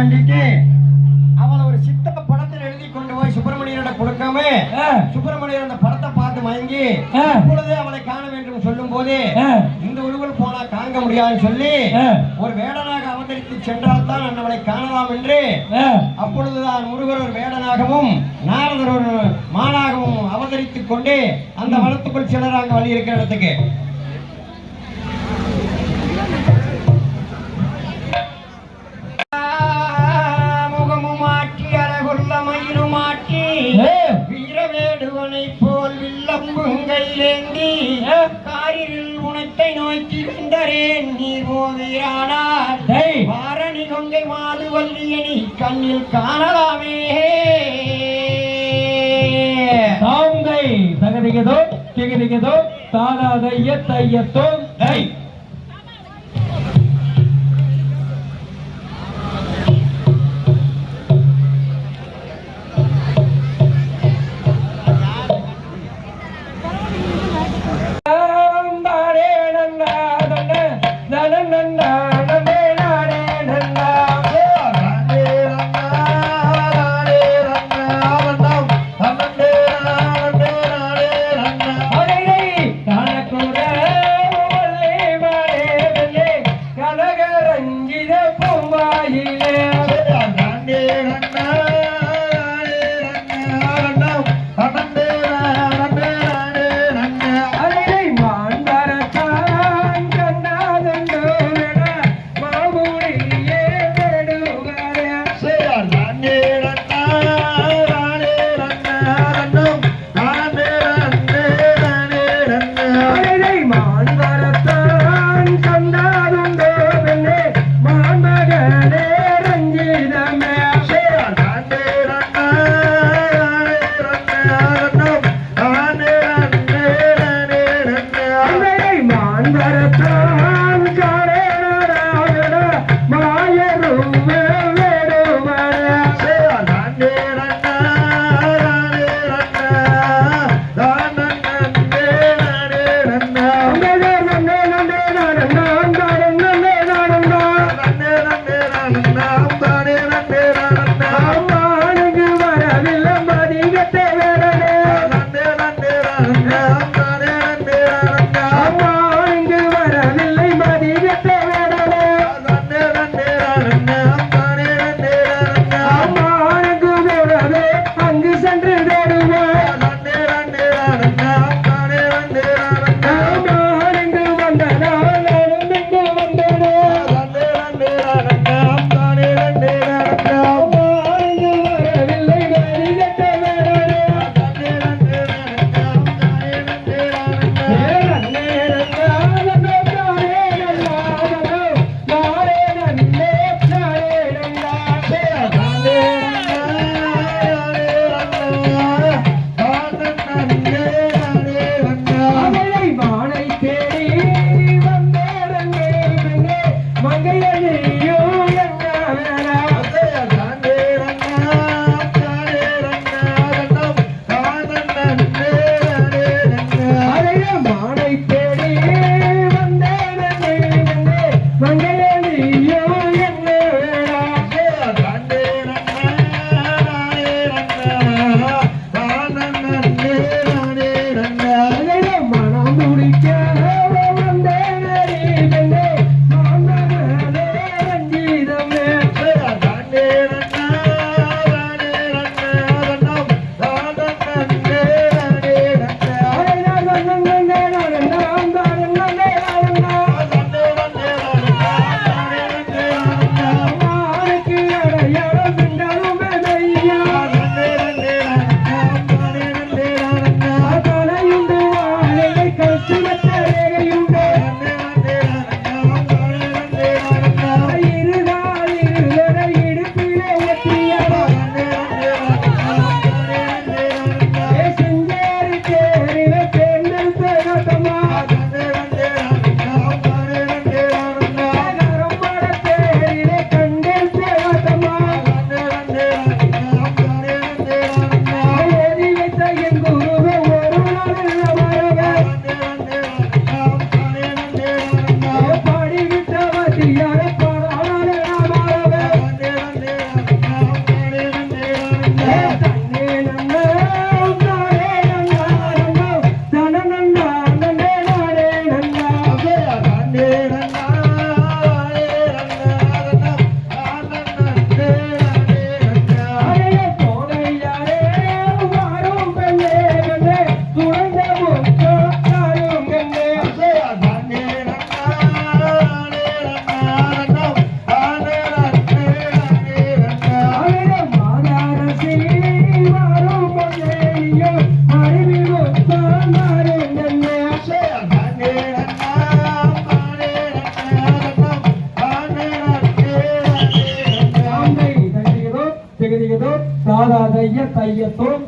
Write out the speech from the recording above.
வேண்டிட்டு அவளை ஒரு சித்த படத்தில் எழுதி கொண்டு போய் சுப்பிரமணியனிடம் கொடுக்காம ஆ, சுப்பிரமணியர் அந்த படத்தை பார்த்து மயங்கி. இப்பொழுது அவளை காண வேண்டும் சொல்லும் போது இந்த உருவல் போனா தாங்க முடியாதுன்னு சொல்லி ஒரு வேடனாக அவதரித்து சென்றால் தான் அவளை காணலாம் என்று. அப்பொழுதுதான் முருகர் ஒரு வேடனாகவும் நாரதர் ஒரு மானாகவும் அவதரித்துக் கொண்டு அந்த வனத்துக்குள் செல்றாங்க வழி இருக்கிற இடத்துக்கு ஏ, வீரவேடுவனை போல் வில்லம்புங்கையிலேந்தி. காரில் உனத்தை நோக்கி வென்றரேன் நீ டேய், வாரணி கொங்கை மாதுவல்லியனி கண்ணில் காணலாமே. தாங்கை தகதிகதோ திகதிகதோ தானாதைய தையத்தோ. டேய். പൂമ്പായിലേ பைய பையத்தோம்